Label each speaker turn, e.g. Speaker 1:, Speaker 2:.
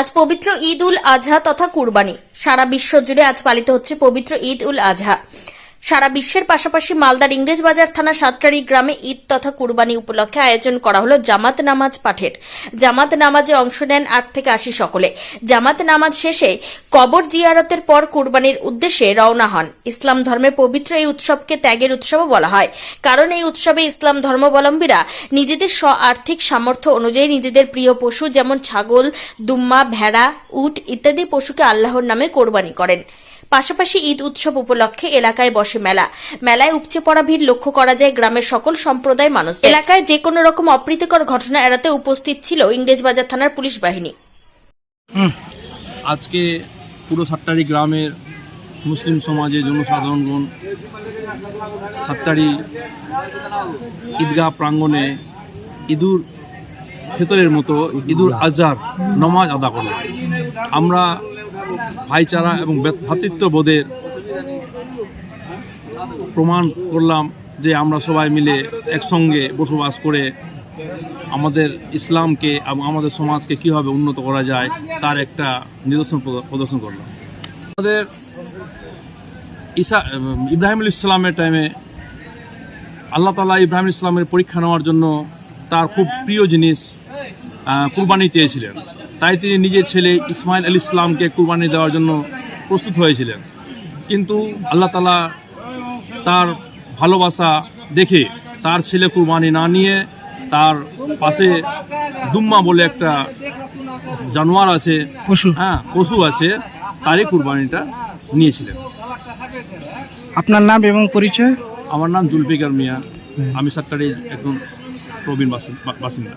Speaker 1: আজ পবিত্র ঈদ উল আজহা তথা কুরবানি। সারা বিশ্ব জুড়ে আজ পালিত হচ্ছে পবিত্র ঈদ উল আজহা। সারা বিশ্বের পাশাপাশি মালদার ইংরেজবাজার থানা সাতটারি গ্রামে ঈদ তথা কুরবানি উপলক্ষে আয়োজন করা হলো জামাত নামাজ পাঠের। জামাত নামাজে অংশ নেন আট থেকে আশি সকলে। জামাত নামাজ শেষে কবর জিয়ারতের পর কুরবানির উদ্দেশ্যে রওনা হন। ইসলাম ধর্মের পবিত্র এই উৎসবকে ত্যাগের উৎসবও বলা হয়। কারণ এই উৎসবে ইসলাম ধর্মাবলম্বীরা নিজেদের স্ব আর্থিক সামর্থ্য অনুযায়ী নিজেদের প্রিয় পশু যেমন ছাগল, দুম্মা, ভেড়া, উট ইত্যাদি পশুকে আল্লাহর নামে কোরবানি করেন। পাশাপাশি ঈদ উৎসব উপলক্ষে এলাকায় বসে মেলা। মেলায় উপচে পড়া ভিড় লক্ষ্য করা যায় গ্রামের সকল সম্প্রদায় মানুষ এলাকায় যে কোনো রকম অপ্রীতিকর ঘটনা এড়াতে উপস্থিত ছিল ইংরেজবাজার থানার পুলিশ বাহিনী।
Speaker 2: আজকে পুরো সাতটারি গ্রামের মুসলিম সমাজে জনসাধারণগণ সাতটারি ঈদগাহ প্রাঙ্গণে ঈদুর ফেতরের মতো ঈদুল আজহার নমাজ আদা করল আমরা ভাইচারা এবং ভ্রাতৃত্ববোধের প্রমাণ করলাম যে আমরা সবাই মিলে একসঙ্গে বসবাস করে আমাদের ইসলামকে এবং আমাদের সমাজকে কীভাবে উন্নত করা যায় তার একটা নিদর্শন প্রদ- প্রদর্শন করলাম। আমাদের ইসা ইব্রাহিম আল ইসলামের টাইমে আল্লাহ তালা ইব্রাহিম ইসলামের পরীক্ষা নেওয়ার জন্য তার খুব প্রিয় জিনিস কুরবানি চেয়েছিলেন। তাই তিনি নিজের ছেলে ইসমাইল আল ইসলামকে কুরবানি দেওয়ার জন্য প্রস্তুত হয়েছিলেন। কিন্তু আল্লাহ তালা তার ভালোবাসা দেখে তার ছেলে কুরবানি না নিয়ে তার পাশে দুম্মা বলে একটা জানোয়ার আছে
Speaker 3: পশু।
Speaker 2: হ্যাঁ পশু আছে তারই কুরবানিটা নিয়েছিলেন।
Speaker 3: আপনার নাম এবং পরিচয়?
Speaker 2: আমার নাম জুলফিকার মিয়া। আমি সাতটারি একজন প্রবীণ বাসিন্দা।